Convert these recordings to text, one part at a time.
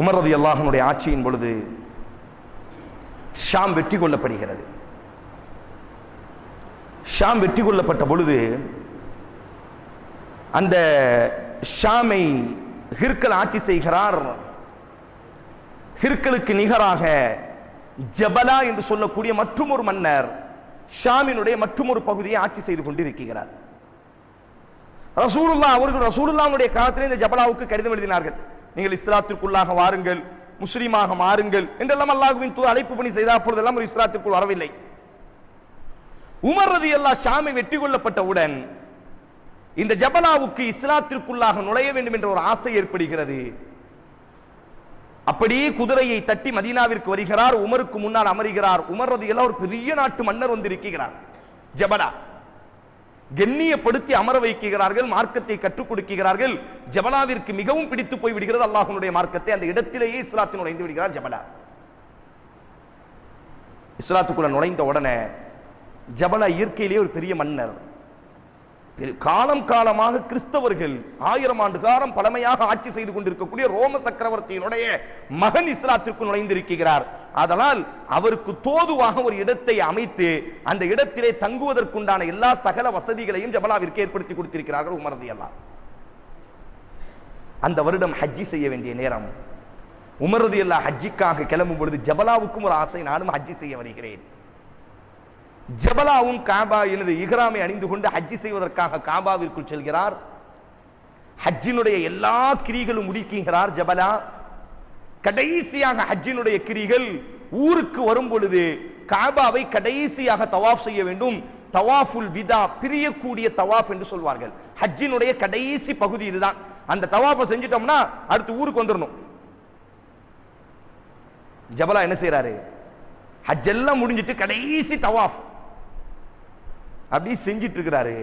Umar ரதி அல்லாஹனுடைய ஆட்சியின் பொழுது ஷாம் வெற்றி கொள்ளப்படுகிறது. ஷாம் வெற்றி கொள்ளப்பட்ட பொழுது அந்த ஷாமை ஹிர்கல் ஆட்சி செய்கிறார். ஹிர்கலுக்கு நிகராக ஜபலா என்று சொல்லக்கூடிய மற்றும் ஒரு மன்னர் ஷாமினுடைய மற்றும் ஒரு பகுதியை ஆட்சி செய்து கொண்டிருக்கிறார். ரசூலுல்லா அவர்கள் ரசூலுல்லாவுடைய காலத்திலே இந்த ஜபலாவுக்கு கடிதம் எழுதினார்கள். நீங்கள் இஸ்லாத்திற்குள்ளாக வாருங்கள் முஸ்லீமாக மாறுங்கள் என்றெல்லாம் அல்லாஹுவின் தூ அழைப்பு பணி செய்த அப்பொழுதெல்லாம் ஒரு இஸ்லாத்திற்குள் வரவில்லை. உமர் ரதி அல்லா ஷாமை வெற்றி கொள்ளப்பட்டவுடன் இந்த ஜபலாவுக்கு இஸ்லாத்திற்குள்ளாக நுழைய வேண்டும் என்ற ஒரு ஆசை ஏற்படுகிறது. அப்படியே குதிரையை தட்டி மதீனாவிற்கு வருகிறார் உமருக்கு முன்னால் அமருகிறார். உமர் ரதி ஒரு பெரிய நாட்டு மன்னர் வந்திருக்கிறார் ஜபலா. கண்ணியப்படுத்தி அமர வைக்கிறார்கள் மார்க்கத்தை கற்றுக் கொடுக்கிறார்கள். ஜபலாவிற்கு மிகவும் பிடித்து போய் விடுகிறது அல்லாஹனுடைய மார்க்கத்தை. அந்த இடத்திலேயே இஸ்லாத்தில் நுழைந்து விடுகிறார் ஜபலா. இஸ்லாத்துக்குள்ள நுழைந்த உடனே ஜபலா இயற்கையிலேயே ஒரு பெரிய மன்னர். காலம் காலமாக கிறிஸ்தவர்கள் ஆயிரம் ஆண்டு காலம் பழமையாக ஆட்சி செய்து கொண்டிருக்கக்கூடிய ரோம சக்கரவர்த்தியினுடைய மகன் இஸ்லாத்திற்கு நுழைந்திருக்கிறார். அதனால் அவருக்கு தோதுவாக ஒரு இடத்தை அமைத்து அந்த இடத்திலே தங்குவதற்குண்டான எல்லா சகல வசதிகளையும் ஜபலாவிற்கு ஏற்படுத்தி கொடுத்திருக்கிறார்கள் உமரதி எல்லாம் அந்த வருடம் ஹஜ்ஜி செய்ய வேண்டிய நேரம். உமரது எல்லா ஹஜ்ஜிக்காக கிளம்பும் பொழுது ஜபலாவுக்கும் ஒரு ஆசை நானும் ஹஜ்ஜி செய்ய வருகிறேன். ஜபலாவும் காபா எனது இஹ்ராமை அணிந்து கொண்டு ஹஜ்ஜி செய்வதற்காக காபாவிற்குள் செல்கிறார். ஹஜ்ஜினுடைய எல்லா கிரிகளும் முடிக்குகிறார் ஜபலா. கடைசியாக ஹஜ்ஜினுடைய கிரிகள் ஊருக்கு வரும் பொழுது காபாவை கடைசியாக தவாஃப் செய்ய வேண்டும். தவாஃபுல் விதா பிரியக்கூடிய தவாஃப் என்று சொல்வார்கள். ஹஜ்ஜினுடைய கடைசி பகுதி இதுதான். அந்த தவாஃபை செஞ்சிட்டோம்னா அடுத்து ஊருக்கு வந்துடணும் ஜபலா என்ன செய்யறாரு ஹஜ் எல்லாம் முடிஞ்சிட்டு கடைசி தவாஃப். அப்படி செஞ்சிட்டு இருக்கிறாரு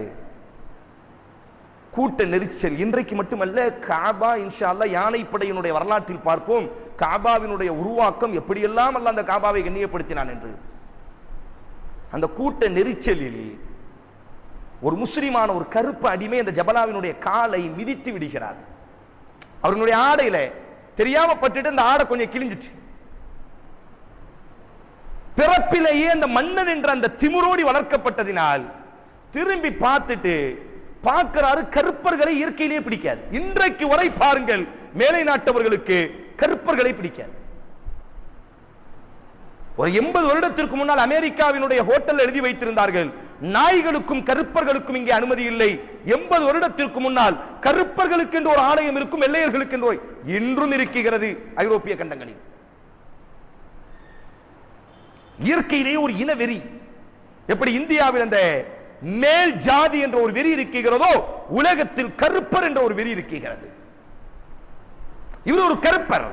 கூட்ட நெரிச்சல் இன்றைக்கு மட்டுமல்ல காபா இன்ஷா யானைப்படையினுடைய வரலாற்றில் பார்ப்போம். காபாவினுடைய உருவாக்கம் எப்படியெல்லாம் அல்ல அந்த காபாவை கண்ணியப்படுத்தினான் என்று. அந்த கூட்ட நெரிச்சலில் ஒரு முஸ்லிமான ஒரு கருப்பு அடிமை அந்த ஜபலாவினுடைய காலை மிதித்து விடுகிறார். அவர்களுடைய ஆடையில தெரியாம பட்டுட்டு அந்த ஆடை கொஞ்சம் கிழிஞ்சிட்டு பிறப்பிலேயே அந்த மன்னன் என்ற அந்த திமிரோடி வளர்க்கப்பட்டதினால் திரும்பி பார்த்துட்டு பார்க்கிறாரு கருப்பர்களை இயற்கையிலேயே பிடிக்காது. இன்றைக்கு வரை பாருங்கள் மேலை நாட்டவர்களுக்கு கருப்பர்களை பிடிக்காது. ஒரு எண்பது வருடத்திற்கு முன்னால் அமெரிக்காவினுடைய ஹோட்டல் எழுதி வைத்திருந்தார்கள். நாய்களுக்கும் கருப்பர்களுக்கும் இங்கே அனுமதி இல்லை. எண்பது வருடத்திற்கு முன்னால் கருப்பர்களுக்கு என்று ஒரு ஆலயம் இருக்கும் வெள்ளையர்களுக்கு என்று இன்றும் இருக்கிறது ஐரோப்பிய கண்டங்களில். இயற்கையிலேயே ஒரு இனவெறி. எப்படி இந்தியாவில் அந்த மேல் ஜாதி என்ற ஒரு வெறி இருக்கிறதோ உலகத்தில் கருப்பர் என்ற ஒரு வெறி இருக்கிறது. இவர் ஒரு கருப்பர்.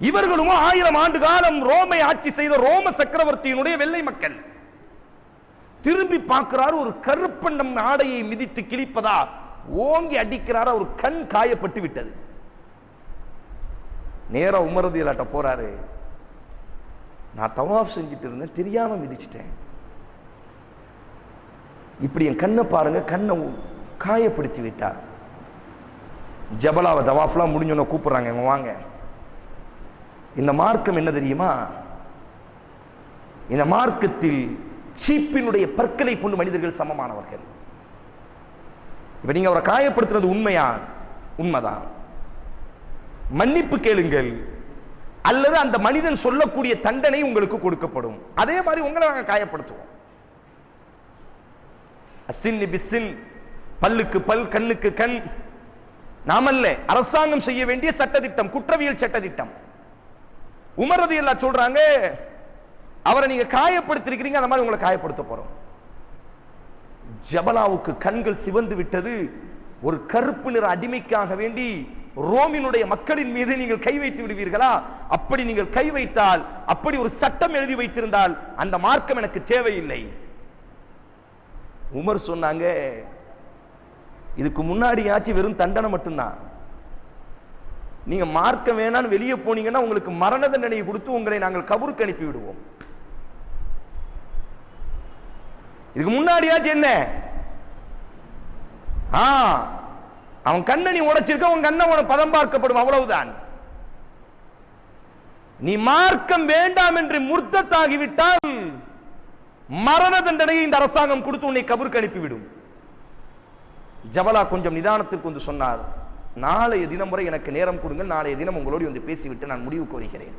இவர்களும் ஆயிரம் ஆண்டு காலம் ரோமை ஆட்சி செய்த ரோம சக்கரவர்த்தியினுடைய வெள்ளை மக்கள். திரும்பி பார்க்கிறார் ஒரு கருப்பன் நம் ஆடையை மிதித்து கிழிப்பதா? ஓங்கி அடிக்கிறார் ஒரு கண் காயப்பட்டு விட்டது. நேரா உமரதியலாட்ட போறாரு. நான் தவாஃப் செஞ்சுட்டு இருந்தேன் தெரியாம மிதிச்சிட்டேன். இப்படி என் கண்ணை பாருங்க கண்ணை காயப்படுத்தி விட்டார். ஜபலாவை தவாஃப்லாம் முடிஞ்சோன்னு கூப்பிடுறாங்க இவங்க வாங்க. இந்த மார்க்கம் என்ன தெரியுமா? இந்த மார்க்கத்தில் சீப்பினுடைய பற்களை கொண்டு மனிதர்கள் சமமானவர்கள். இப்போ நீங்க அவரை காயப்படுத்துறது உண்மையா? உண்மைதான். மன்னிப்பு கேளுங்கள். அல்லது அந்த மனிதன் சொல்லக்கூடிய தண்டனை உங்களுக்கு கொடுக்கப்படும். அதே மாதிரி உங்களை நாங்கள் காயப்படுத்துவோம். அசின் பிசின் பல்லுக்கு பல் கண்ணுக்கு கண். நாமல்ல அரசாங்கம் செய்ய வேண்டிய சட்டத்திட்டம் குற்றவியல் சட்டதிட்டம் உமரது எல்லாம் சொல்றாங்க அவரை நீங்க காயப்படுத்திருக்கிறீங்க அந்த மாதிரி உங்களை காயப்படுத்த போறோம். ஜபலாவுக்கு கண்கள் சிவந்து விட்டது ஒரு கருப்பு நிற அடிமைக்காக வேண்டி ரோமினுடைய மக்களின் மீது நீங்கள் கை வைத்து விடுவீர்களா? அப்படி நீங்கள் கை வைத்தால் அப்படி ஒரு சட்டம் எழுதி வைத்திருந்தால் அந்த மார்க்கம் எனக்கு தேவையில்லை. உமர் சொன்னாங்க இதுக்கு முன்னாடி ஆச்சு வெறும் தண்டனை மட்டும்தான். நீங்க மார்க்க வேணான்னு வெளியே போனீங்கன்னா உங்களுக்கு மரண தண்டனையை கொடுத்து உங்களை நாங்கள் கபருக்கு அனுப்பி விடுவோம். இதுக்கு முன்னாடியாச்சும் என்ன? ஆ அவன் கண்ணை நீ உடைச்சிருக்க உன் கண்ணை உனக்கு பதம் பார்க்கப்படும் அவ்வளவுதான். நீ மார்க்கம் வேண்டாம் என்று முர்த்தத்தாகிவிட்டால் மரண தண்டனையை இந்த அரசாங்கம் கொடுத்து உன்னை கபருக்கு அனுப்பிவிடும். ஜபலா கொஞ்சம் நிதானத்திற்கு வந்து சொன்னார் நாளைய தினம் வரை எனக்கு நேரம் கொடுங்கள் நாளைய தினம் உங்களோடு வந்து பேசிவிட்டு நான் முடிவுக்கு வருகிறேன்